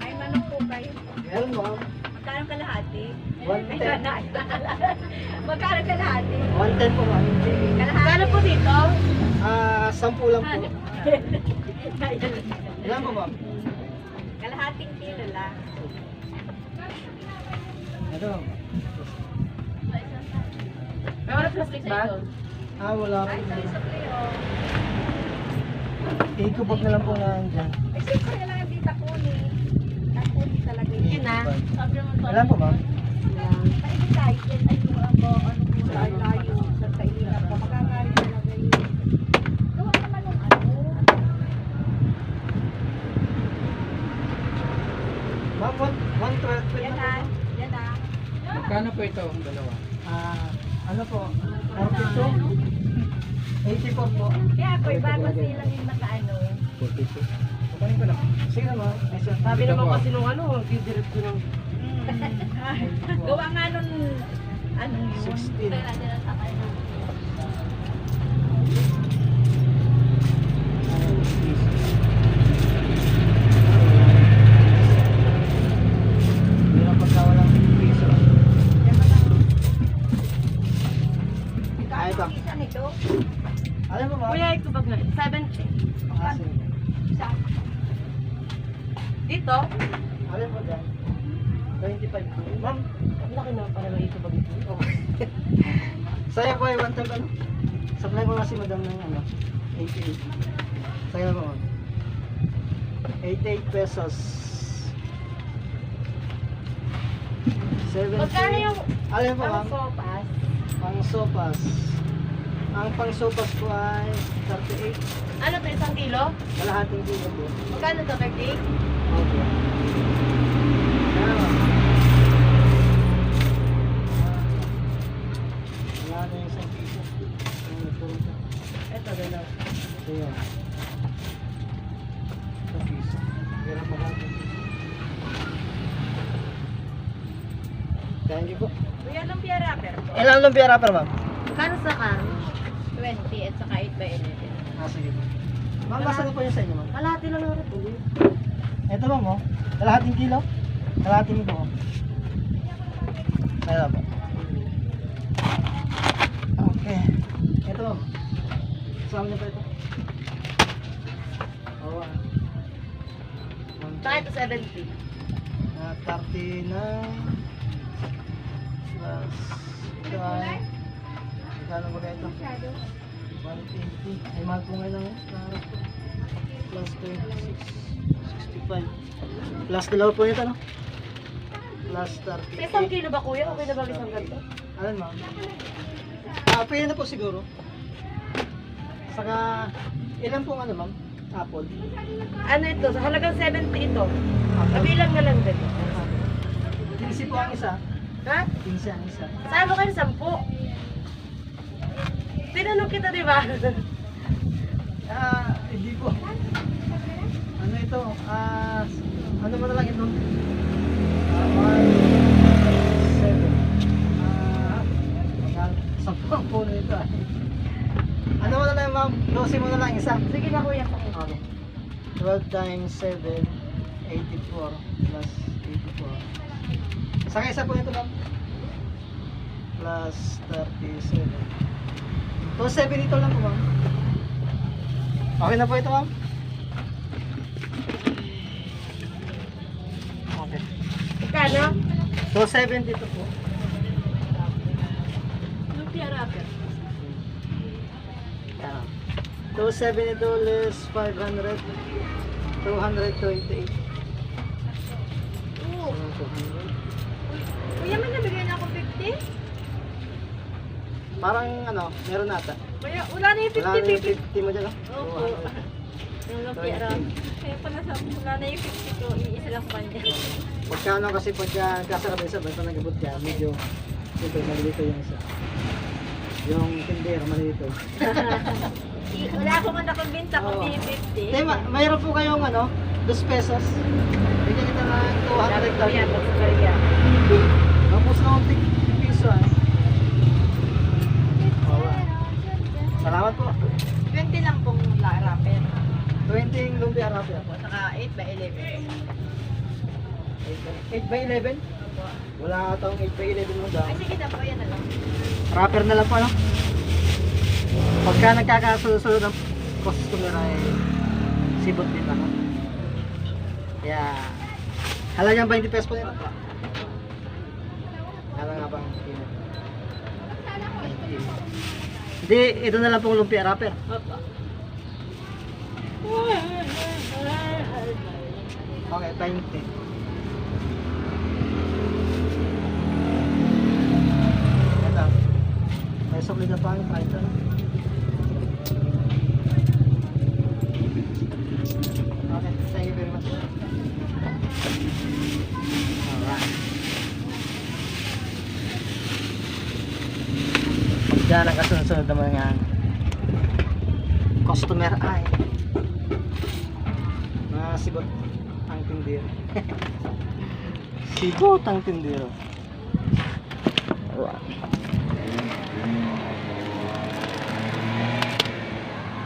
Ay, manok po kayo. Meron ma'am. Magkano kalahati? One Ay, ten. na- Magkano kalahati? 110 po ma'am. Kalahati po dito? Ah, 10 lang po. Ilan po ma'am? Kalahating kilo lang. May wala plastic ba? Ah, wala po. Ay, sorry, sorry. oh. Ikubag na lang po na dyan. Ay, siyempre na lang ang tita ko ni. Nakuni talaga yun. Yun na. Sabi naman to. Ilan po ma'am? Maigit tayo dyan. Ay, yung ano, ano po, layo. Sa kailangan pa. Makakari talaga yun. Gawa naman ng ano. Ma'am, 112 Yan na. Yan na. Magkano po ito ang dalawa? Ah, ano po? 42? 84 po. Kaya po, iba kasi lang yung makaano. 42. Kukunin ko lang. Sige naman. Sabi naman kasi nung ano, didirect ko ng Gawa nga nun, ano yun? 16. Kaya nila sa kanya. Alam mo ma'am? Kuya, ito na. 70. Ah, sige. Isa. Dito? Alam mo dyan? 25 po. Ma'am, Ang laki naman pala ng ito bag ito. Saya po ay one time ano? Supply ko nga si madam ng ano? 88. Saya po ma'am. 88 pesos. 70. Magkano yung Alam mo ang ma'am? sopas? Pang sopas. Ang pang sopas po ay 38. Ano to, isang kilo? Kalahating kilo po. Magkano to, 30? Okay. Piso. Ito, dalaw. So yan. Isang piso. Makakita. Thank you po. Kuya, lumpia wrapper po. Ilan lumpia wrapper ma'am? Magkano sa kan? 20 at saka 8 by 11. Ah, sige po. Ma'am, basta na po yun sa inyo ma'am. Kalahati lang naman ito. Ito ma'am oh. Kalahating kilo. Kalahating ito oh. Kaya po. Okay. Ito ma'am. Kasama niyo pa ito. Oo ah. Saka ito 70. Ah, 30 na plus ito ay magkano ba ito? 180 ay mahal po ngayon ang plus 26 65 plus dalawa po ito no? plus Sa isang 38 kilo ba kuya? Okay na ba isang ganito? Alam ma'am? Ah, pwede na po siguro saka ilan pong ano ma'am? Apple Ano ito? Sa halagang 70 ito. Kabilang na lang din. 15 po ang isa Ha? 15 ang isa Saan mo kayo 10? Tinanong kita, di ba? Ah, hindi po. Ano ito? Ah, ano mo na lang ito? Ah, one, seven. Ah, sampung po na ito. ah. Ano mo na lang ma'am? 12 mo na lang isa. Sige na kuya. Okay. 12 times 7, 84 plus 84. Saka isa po ito ma'am. Plus 37. 27 ito lang po ma'am. Okay na po ito ma'am. Okay. Kano? 270 ito po. Lumpia wrapper. Yeah. 270 ito less 500. 228. Oo. 200. Kuya, may nabigay na ako 50? Parang ano, meron nata. Kuya, wala na yung Wala na yung 50-50. 50 mo dyan, ah. Opo. Yung wrapper. Kaya pala sa wala na yung 50 ko, iisa lang pa niya. Pagkano kasi pagka kasarap isa, basta nagabot ka, medyo ito, malilito yung isa. Yung tindero, malilito. Wala akong nakumbinta kung Oo. di 50. Hindi, ma- mayroon po kayong ano, 2 pesos. Bigyan kita ng 200 Kuya, lang. kuya. Tapos na 50 piso ah. Oo, ah. Salamat po. 20 lang pong la- wrapper. 20 yung lumpia rapper. Saka 8 by 11. 8 by 11? Wala ata akong 8 by 11 mo daw. Ay, sige na po, yan na lang. Rapper na lang po, ano? Pagka nagkakasunod ang customer ay sibot din ako. Kaya, halagang 20 pesos po nila. Hala nga bang? 20. Hindi, ito na lang pong lumpia rapper. Opo. Okay, 20. Ito. Pa ang ito. Okay, thank you very much. Alright. Diyan ang kasunod ng mga customer ay mga sibot ang tindero. sibot ang tindero.